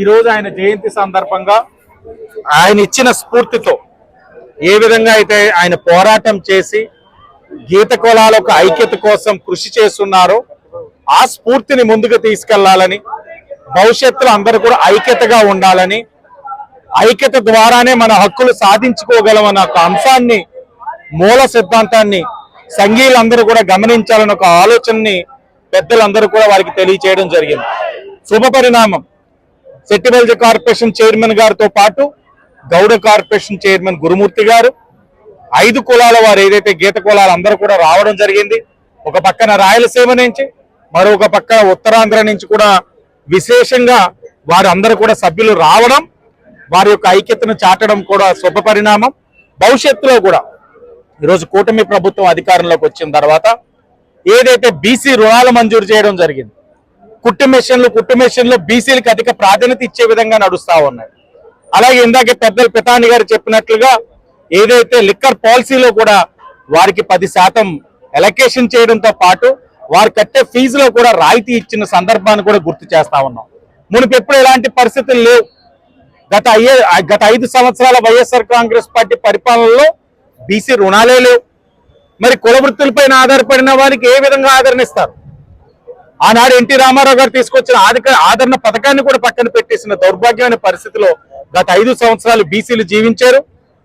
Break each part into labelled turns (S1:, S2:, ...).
S1: ఈరోజు ఆయన జయంతి సందర్భంగా ఆయన ఇచ్చిన స్ఫూర్తితో ఏ విధంగా అయితే ఆయన పోరాటం చేసి గీత కులాల ఒక ఐక్యత కోసం కృషి చేస్తున్నారో ఆ స్ఫూర్తిని ముందుకు తీసుకెళ్ళాలని భవిష్యత్తులో అందరూ కూడా ఐక్యతగా ఉండాలని ఐక్యత ద్వారానే మన హక్కులు సాధించుకోగలమన్న ఒక అంశాన్ని మూల సిద్ధాంతాన్ని సంఘీయులందరూ కూడా గమనించాలన్న ఒక ఆలోచనని పెద్దలందరూ కూడా వారికి తెలియచేయడం జరిగింది. శుభ పరిణామం సెట్టిబల్జ కార్పొరేషన్ చైర్మన్ గారితో పాటు గౌడ కార్పొరేషన్ చైర్మన్ గురుమూర్తి గారు ఐదు కులాల వారు ఏదైతే గీత కులాలు అందరూ కూడా రావడం జరిగింది. ఒక పక్కన రాయలసీమ నుంచి మరొక పక్కన ఉత్తరాంధ్ర నుంచి కూడా విశేషంగా వారందరూ కూడా సభ్యులు రావడం వారి యొక్క ఐక్యతను చాటడం కూడా శుభ పరిణామం భవిష్యత్తులో కూడా ఈరోజు కూటమి ప్రభుత్వం అధికారంలోకి వచ్చిన తర్వాత ఏదైతే బీసీ రుణాలు మంజూరు చేయడం జరిగింది కుట్టు మిషన్లు కుట్టు మిషన్లు బీసీలకు అధిక ప్రాధాన్యత ఇచ్చే విధంగా నడుస్తా ఉన్నాయి. అలాగే ఇందాక పెద్దలు పితాని గారు చెప్పినట్లుగా ఏదైతే లిక్కర్ పాలసీలో కూడా వారికి పది శాతం ఎలకేషన్ చేయడంతో పాటు వారు కట్టే ఫీజులో కూడా రాయితీ ఇచ్చిన సందర్భాన్ని కూడా గుర్తు చేస్తా ఉన్నాం. మునుపు ఎప్పుడు ఎలాంటి పరిస్థితులు లేవు. గత అయ్యే గత ఐదు సంవత్సరాల వైఎస్ఆర్ కాంగ్రెస్ పార్టీ పరిపాలనలో బీసీ రుణాలే లేవు. మరి కుల వృత్తులపైన ఆధారపడిన వారికి ఏ విధంగా ఆదరణ ఇస్తారు? ఆనాడు ఎన్టీ రామారావు గారు తీసుకొచ్చిన ఆదరణ పథకాన్ని కూడా పక్కన పెట్టేసిన దౌర్భాగ్యమైన పరిస్థితిలో గత ఐదు సంవత్సరాలు బీసీలు జీవించారు.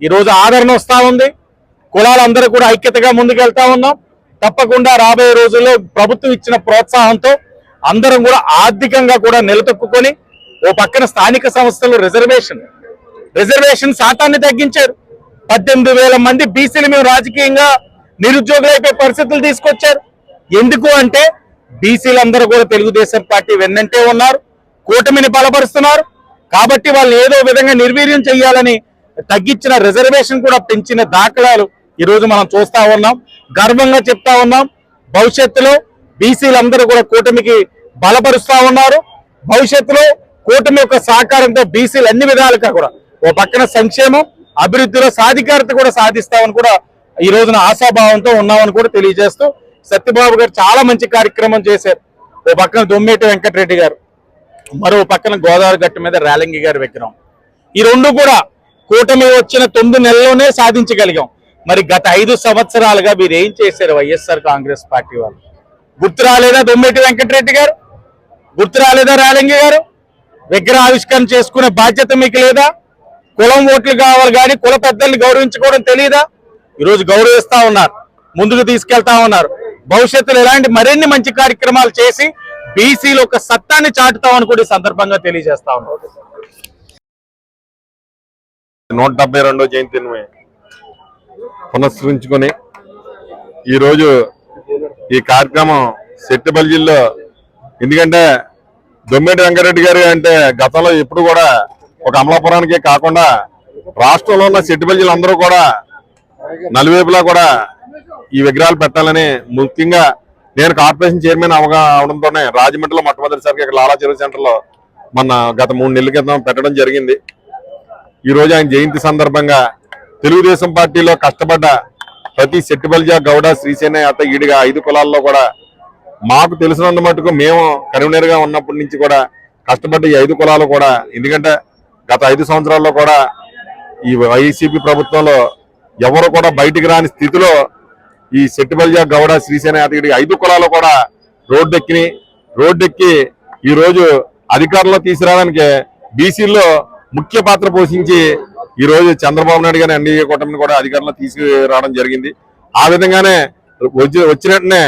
S1: ఈ రోజు ఆదరణ వస్తా ఉంది. కులాలందరూ కూడా ఐక్యతగా ముందుకెళ్తా ఉన్నాం. తప్పకుండా రాబోయే రోజుల్లో ప్రభుత్వం ఇచ్చిన ప్రోత్సాహంతో అందరం కూడా ఆర్థికంగా కూడా నిలదొక్కుని ఓ పక్కన స్థానిక సంస్థలు రిజర్వేషన్ రిజర్వేషన్ శాతాన్ని తగ్గించారు. పద్దెనిమిది వేల మంది బీసీలు మేము రాజకీయంగా నిరుద్యోగులైపోయే పరిస్థితులు తీసుకొచ్చారు. ఎందుకు అంటే బీసీలందరూ కూడా తెలుగుదేశం పార్టీ వెన్నంటే ఉన్నారు కూటమిని బలపరుస్తున్నారు. కాబట్టి వాళ్ళు ఏదో విధంగా నిర్వీర్యం చేయాలని తగ్గించిన రిజర్వేషన్ కూడా పెంచిన దాఖలాలు ఈ రోజు మనం చూస్తా ఉన్నాం. గర్వంగా చెప్తా ఉన్నాం. భవిష్యత్తులో బీసీలందరూ కూడా కూటమికి బలపరుస్తా ఉన్నారు. భవిష్యత్తులో కూటమి యొక్క సహకారంతో బీసీలు అన్ని విధాలుగా కూడా ఓ పక్కన సంక్షేమం అభివృద్ధిలో సాధికారత కూడా సాధిస్తామని కూడా ఈ రోజున ఆశాభావంతో ఉన్నామని కూడా తెలియజేస్తూ సత్యబాబు గారు చాలా మంచి కార్యక్రమం చేశారు. ఓ పక్కన దొమ్మేటి వెంకటరెడ్డి గారు మరో పక్కన గోదావరి గట్టు మీద రేలంగి గారి విగ్రహం. ఈ రెండు కూడా కూటమి వచ్చిన తొమ్మిది నెలలోనే సాధించగలిగాం. మరి గత ఐదు సంవత్సరాలుగా మీరు ఏం చేశారు వైఎస్ఆర్ కాంగ్రెస్ పార్టీ వాళ్ళు? గుర్తు రాలేదా దొమ్మేటి వెంకటరెడ్డి గారు? గుర్తు రాలేదా రేలంగి గారు? విగ్రహ ఆవిష్కరణ చేసుకునే బాధ్యత మీకు లేదా? కులం ఓట్లు కావాలి కానీ కుల పెద్దల్ని గౌరవించుకోవడం తెలియదా ఈరోజు గౌరవిస్తా ఉన్నారు. ముందుకు తీసుకెళ్తా ఉన్నారు. భవిష్యత్తులో ఇలాంటి మరిన్ని మంచి కార్యక్రమాలు చేసి బీసీలు ఒక సత్తాన్ని చాటుతామని కూడా ఈ సందర్భంగా తెలియజేస్తా ఉన్నాం.
S2: నూట డెబ్బై రెండో జయంతిని పునస్కరించుకొని ఈరోజు ఈ కార్యక్రమం సెట్టిబల్జిల్లో ఎందుకంటే దొమ్మిటి వెంకరెడ్డి గారు అంటే గతంలో ఎప్పుడు కూడా ఒక అమలాపురానికే కాకుండా రాష్ట్రంలో ఉన్న సెట్టిబల్జీలు అందరూ కూడా నలువైపులా కూడా ఈ విగ్రహాలు పెట్టాలని ముఖ్యంగా నేను కార్పొరేషన్ చైర్మన్ అవగా అవడంతోనే రాజమండ్రిలో మొట్టమొదటిసారిగా ఇక్కడ లాలా చెరువు సెంటర్లో మొన్న గత మూడు నెలల క్రితం పెట్టడం జరిగింది. ఈరోజు ఆయన జయంతి సందర్భంగా తెలుగుదేశం పార్టీలో కష్టపడ్డ ప్రతి శెట్టిబల్జా గౌడ శ్రీసేన అత ఈడిగా ఐదు కులాల్లో కూడా మాకు తెలిసినంత మటుకు మేము కన్వీనర్గా ఉన్నప్పటి నుంచి కూడా కష్టపడ్డ ఈ ఐదు కులాలు కూడా ఎందుకంటే గత ఐదు సంవత్సరాల్లో కూడా ఈ వైసీపీ ప్రభుత్వంలో ఎవరు కూడా బయటికి రాని స్థితిలో ఈ శెట్టిబల్జ గౌడ శ్రీసేన యాదగిరి ఐదు కులాలు కూడా రోడ్డెక్కి రోడ్డెక్కి ఈరోజు అధికారంలో తీసుకురావడానికి బీసీల్లో ముఖ్య పాత్ర పోషించి ఈరోజు చంద్రబాబు నాయుడు గారి ఎన్డీఏ కూటమిని కూడా అధికారంలో తీసుకురావడం జరిగింది. ఆ విధంగానే వచ్చి వచ్చిన వెంటనే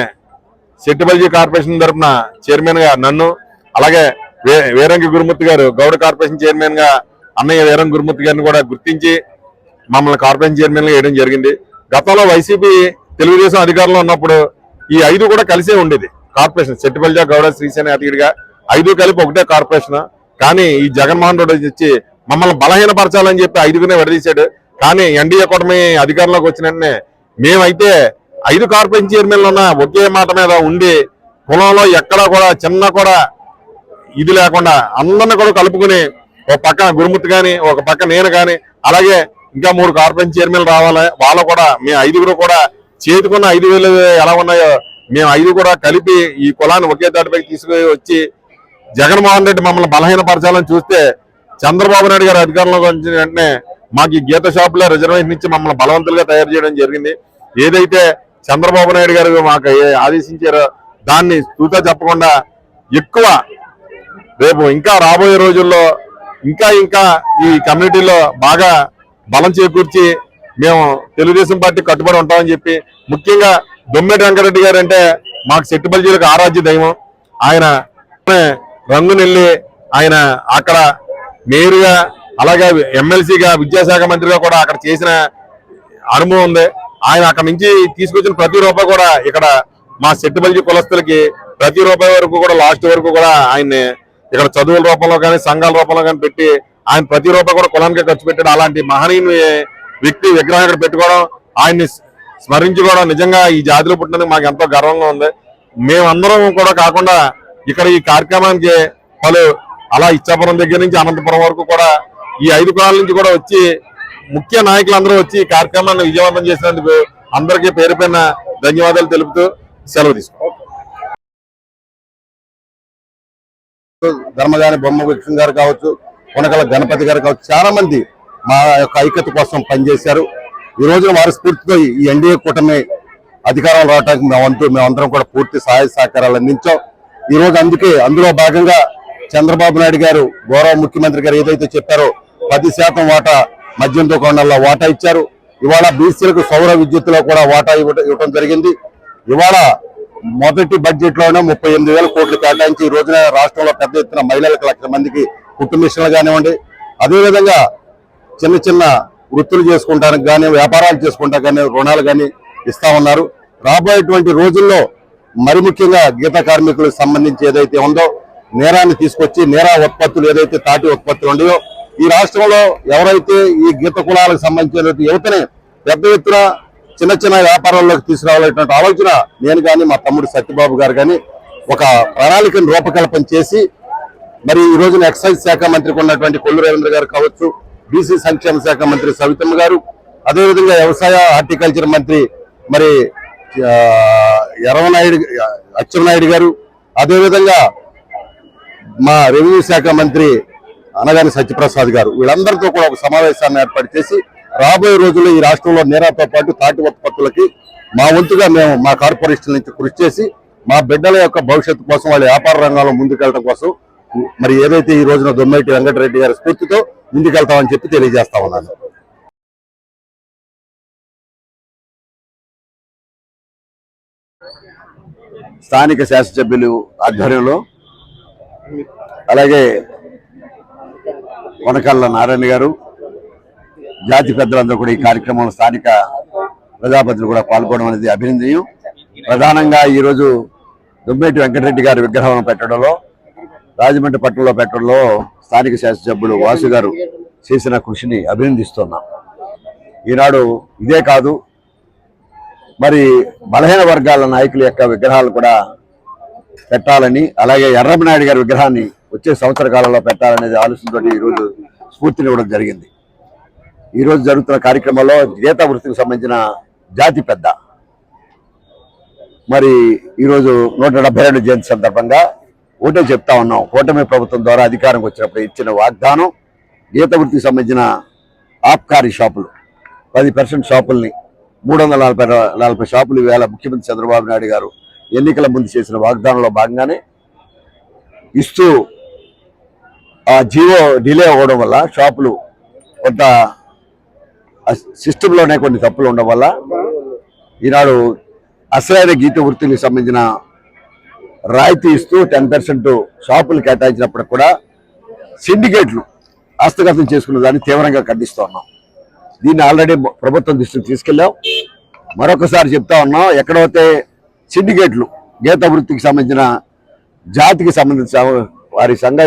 S2: కార్పొరేషన్ తరఫున చైర్మన్గా నన్ను అలాగే వే- వీరంగి గురుమూర్తి గారు గౌడ కార్పొరేషన్ చైర్మన్గా అన్నయ్య వీరంగి గురుమూర్తి గారిని కూడా గుర్తించి మమ్మల్ని కార్పొరేషన్ చైర్మన్గా వేయడం జరిగింది. గతంలో వైసీపీ తెలుగుదేశం అధికారంలో ఉన్నప్పుడు ఈ ఐదు కూడా కలిసే ఉండేది. కార్పొరేషన్ సెట్టిబల్జా గౌడ శ్రీసేన అతిథిగా ఐదు కలిపి ఒకటే కార్పొరేషన్. కానీ ఈ జగన్మోహన్ రెడ్డి వచ్చి మమ్మల్ని బలహీనపరచాలని చెప్పి ఐదుగునే విడదీశాడు. కానీ ఎన్డీఏ కూటమి అధికారంలోకి వచ్చిన మేమైతే ఐదు కార్పొరేషన్ చైర్మన్లు ఉన్న ఒకే మాట మీద ఉండి కులంలో ఎక్కడా కూడా చిన్న కూడా ఇది లేకుండా అందరిని కూడా కలుపుకుని ఒక పక్కన గురుమూర్తి కానీ ఒక పక్క నేను కానీ అలాగే ఇంకా మూడు కార్పొరేషన్ చైర్మన్లు రావాలి. వాళ్ళు కూడా మేము ఐదుగురు కూడా చేతికున్న ఐదు వేలు ఎలా ఉన్నాయో మేము ఐదు కూడా కలిపి ఈ కులాన్ని ఒకే దాటిపై తీసుకుని వచ్చి జగన్మోహన్ రెడ్డి మమ్మల్ని బలహీనపరచాలని చూస్తే చంద్రబాబు నాయుడు గారు అధికారంలోకి వచ్చిన వెంటనే మాకు ఈ గీత షాపులో రిజర్వేషన్ ఇచ్చి మమ్మల్ని బలవంతులుగా తయారు చేయడం జరిగింది. ఏదైతే చంద్రబాబు నాయుడు గారు మాకు ఏ- ఆదేశించారో దాన్ని తూతా చెప్పకుండా ఎక్కువ రేపు ఇంకా రాబోయే రోజుల్లో ఇంకా ఇంకా ఈ కమ్యూనిటీలో బాగా బలం చేకూర్చి మేము తెలుగుదేశం పార్టీ కట్టుబడి ఉంటామని చెప్పి ముఖ్యంగా దొమ్మెటి వెంకటరెడ్డి గారు అంటే మాకు సెట్టుబల్జీలకు ఆరాధ్య దైవం. ఆయన రంగునెల్లి ఆయన అక్కడ మేయర్గా అలాగే ఎమ్మెల్సీగా విద్యాశాఖ మంత్రిగా కూడా అక్కడ చేసిన అనుభవం ఉంది. ఆయన అక్కడ నుంచి తీసుకొచ్చిన ప్రతి రూపాయి కూడా ఇక్కడ మా సెట్టుబల్జీ కులస్తులకి ప్రతి రూపాయి వరకు కూడా లాస్ట్ వరకు కూడా ఆయన్ని ఇక్కడ చదువుల రూపంలో కానీ సంఘాల రూపంలో కానీ పెట్టి ఆయన ప్రతి రూపాయి కూడా కులానికి ఖర్చు పెట్టాడు. అలాంటి మహనీయుని వ్యక్తి విగ్రహం ఇక్కడ పెట్టుకోవడం ఆయన్ని స్మరించుకోవడం నిజంగా ఈ జాతిలో పుట్టినందుకు మాకు ఎంతో గర్వంగా ఉంది. మేమందరం కూడా కాకుండా ఇక్కడ ఈ కార్యక్రమానికి పలు అలా ఇచ్చాపురం దగ్గర నుంచి అనంతపురం వరకు కూడా ఈ ఐదు కులాల నుంచి కూడా వచ్చి ముఖ్య నాయకులందరూ వచ్చి ఈ కార్యక్రమాన్ని విజయవంతం చేసినందుకు అందరికీ పేరు పైన ధన్యవాదాలు తెలుపుతూ సెలవు తీసుకో
S3: ధర్మగాని బొమ్మ విక్రమ్ గారు కావచ్చు కొనకల గణపతి గారు కావచ్చు చాలా మంది మా యొక్క ఐక్యత కోసం పనిచేశారు. ఈ రోజున వారి స్ఫూర్తితో ఈ ఎన్డీఏ కూటమి అధికారం రావడానికి మేము మేమందరం కూడా పూర్తి సహాయ సహకారాలు అందించాం. ఈ రోజు అందుకే అందులో భాగంగా చంద్రబాబు నాయుడు గారు గౌరవ ముఖ్యమంత్రి గారు ఏదైతే చెప్పారో పది శాతం వాటా మద్యం దుకాణాల్లో వాటా ఇచ్చారు. ఇవాళ బీసీలకు సౌర విద్యుత్తులో కూడా వాటా ఇవ్వడం ఇవ్వటం జరిగింది. ఇవాళ మొదటి బడ్జెట్లోనే ముప్పై ఎనిమిది వేల కోట్లు కేటాయించి ఈ రోజున రాష్ట్రంలో పెద్ద ఎత్తున మహిళలకు లక్ష మందికి కుటుంబిషన్లు కానివ్వండి. అదేవిధంగా చిన్న చిన్న వృత్తులు చేసుకుంటానికి కానీ వ్యాపారాలు చేసుకుంటా కానీ రుణాలు కానీ ఇస్తా ఉన్నారు. రాబోయేటువంటి రోజుల్లో మరి ముఖ్యంగా గీత కార్మికులకు సంబంధించి ఏదైతే ఉందో నేరాన్ని తీసుకొచ్చి నేరా ఉత్పత్తులు ఏదైతే తాటి ఉత్పత్తులు ఉన్నాయో ఈ రాష్ట్రంలో ఎవరైతే ఈ గీత కులాలకు సంబంధించిన యువతని పెద్ద ఎత్తున చిన్న చిన్న వ్యాపారాల్లోకి తీసుకురావాలనేటువంటి ఆలోచన నేను కానీ మా తమ్ముడు సత్యబాబు గారు కానీ ఒక ప్రణాళికను రూపకల్పన చేసి మరి ఈ రోజున ఎక్సైజ్ శాఖ మంత్రికి ఉన్నటువంటి కొల్లు రవీంద్ర గారు కావచ్చు బీసీ సంక్షేమ శాఖ మంత్రి సవితమ్మ గారు అదేవిధంగా వ్యవసాయ హార్టికల్చర్ మంత్రి మరి ఎరవనాయుడు ఎర్రవనాయుడు అచ్చెన్నాయుడు గారు అదేవిధంగా మా రెవెన్యూ శాఖ మంత్రి అనగాని సత్యప్రసాద్ గారు. వీళ్ళందరితో కూడా ఒక సమావేశాన్ని ఏర్పాటు చేసి రాబోయే రోజుల్లో ఈ రాష్ట్రంలో నేరాతో పాటు తాటి ఉత్పత్తులకి మా వంతుగా మేము మా కార్పొరేషన్ నుంచి కృషి చేసి మా బిడ్డల యొక్క భవిష్యత్తు కోసం వాళ్ళ వ్యాపార రంగంలో ముందుకెళ్ళడం కోసం మరి ఏదైతే ఈ రోజున దొమ్మైటి వెంకటరెడ్డి గారి స్ఫూర్తితో ముందుకెళ్తామని చెప్పి తెలియజేస్తా ఉన్నాను. స్థానిక శాసనసభ్యులు ఆధ్వర్యంలో అలాగే కొనకళ్ళ నారాయణ గారు జాతి పెద్దలందరూ కూడా ఈ కార్యక్రమంలో స్థానిక ప్రజాపతిలు కూడా పాల్గొనడం అనేది అభినందనీయం. ప్రధానంగా ఈరోజు దుమ్మేటి వెంకటరెడ్డి గారి విగ్రహం పెట్టడంలో రాజమండ్రి పట్టణంలో పెట్టడంలో స్థానిక శాసనసభ్యులు వాసు గారు చేసిన కృషిని అభినందిస్తున్నాం. ఈనాడు ఇదే కాదు మరి బలహీన వర్గాల నాయకుల యొక్క విగ్రహాలు కూడా పెట్టాలని అలాగే ఎర్రమనాయుడు గారి విగ్రహాన్ని వచ్చే సంవత్సర కాలంలో పెట్టాలనేది ఆలోచనతో ఈరోజు స్ఫూర్తినివ్వడం జరిగింది. ఈరోజు జరుగుతున్న కార్యక్రమంలో గీతా వృత్తికి సంబంధించిన జాతి పెద్ద. మరి ఈరోజు నూట డెబ్బై రెండు జయంతి సందర్భంగా ఒకటే చెప్తా ఉన్నాం. కూటమి ప్రభుత్వం ద్వారా అధికారంకి వచ్చినప్పుడు ఇచ్చిన వాగ్దానం గీత వృత్తికి సంబంధించిన ఆబ్కారీ షాపులు పది పర్సెంట్ షాపుల్ని మూడు వందల నలభై నలభై షాపులు ఇవాళ ముఖ్యమంత్రి చంద్రబాబు నాయుడు గారు ఎన్నికల ముందు చేసిన వాగ్దానంలో భాగంగానే ఇస్తూ ఆ జీవో డిలే అవ్వడం వల్ల షాపులు కొంత సిస్టంలోనే కొన్ని తప్పులు ఉండడం వల్ల ఈనాడు అసలైన గీత వృత్తికి సంబంధించిన రాయితీ ఇస్తూ టెన్ పర్సెంట్ షాపులు కేటాయించినప్పుడు కూడా సిండికేట్లు హస్తగతం చేసుకున్న దాన్ని తీవ్రంగా ఖండిస్తూ ఉన్నాం. దీన్ని ఆల్రెడీ ప్రభుత్వం దృష్టికి తీసుకెళ్ళాం. మరొకసారి చెప్తా ఉన్నాం ఎక్కడైతే సిండికేట్లు గీత వృత్తికి సంబంధించిన జాతికి సంబంధించిన వారి సంఘ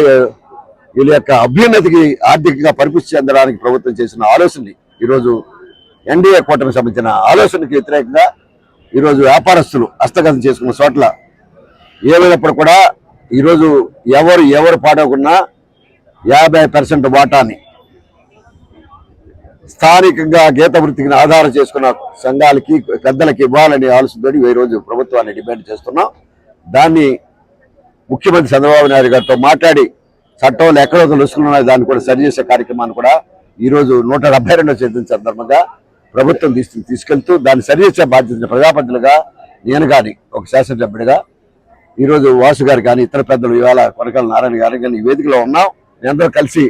S3: వీళ్ళ యొక్క అభ్యున్నతికి ఆర్థికంగా పరిపుష్టి చెందడానికి ప్రభుత్వం చేసిన ఆలోచనని ఈరోజు ఎన్డీఏ కూటమికి సంబంధించిన ఆలోచనకి వ్యతిరేకంగా ఈరోజు వ్యాపారస్తులు హస్తగతం చేసుకున్న చోట్ల ఏమైనప్పుడు కూడా ఈరోజు ఎవరు ఎవరు పాడకున్నా యాభై పర్సెంట్ వాటాని స్థానికంగా గీత వృత్తికి ఆధారం చేసుకున్న సంఘాలకి పెద్దలకి ఇవ్వాలని ఆలోచనతో ఈ రోజు ప్రభుత్వాన్ని డిమాండ్ చేస్తున్నాం. దాన్ని ముఖ్యమంత్రి చంద్రబాబు నాయుడు గారితో మాట్లాడి చట్టంలో ఎక్కడో తెలుసుకున్న దాన్ని కూడా సరిచేసే కార్యక్రమాన్ని కూడా ఈరోజు నూట డెబ్బై రెండో చేసిన సందర్భంగా ప్రభుత్వం తీసుకు తీసుకెళ్తూ దాన్ని సరిచేసే బాధ్యత ప్రజాప్రతినిధిగా నేను కానీ ఒక శాసనసభ్యుడిగా ఈ రోజు వాసు గారు కానీ ఇతర పెద్దలు ఇవాళ కొనకల నారాయణ గారు కానీ ఈ వేదికలో ఉన్నాం. మేమందరం కలిసి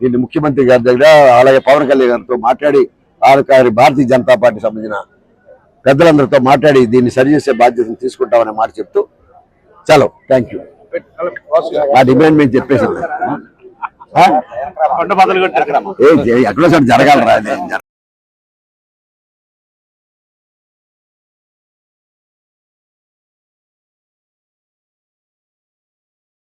S3: దీన్ని ముఖ్యమంత్రి గారి దగ్గర అలాగే పవన్ కళ్యాణ్ గారితో మాట్లాడి వాళ్ళ భారతీయ జనతా పార్టీ సంబంధించిన పెద్దలందరితో మాట్లాడి దీన్ని సరిచేసే బాధ్యతను తీసుకుంటామనే మాట చెప్తూ చలో. థ్యాంక్ యూ ఆ డిమాండ్ మేము చెప్పేసాం. ఎక్కడో చోట జరగాలరా.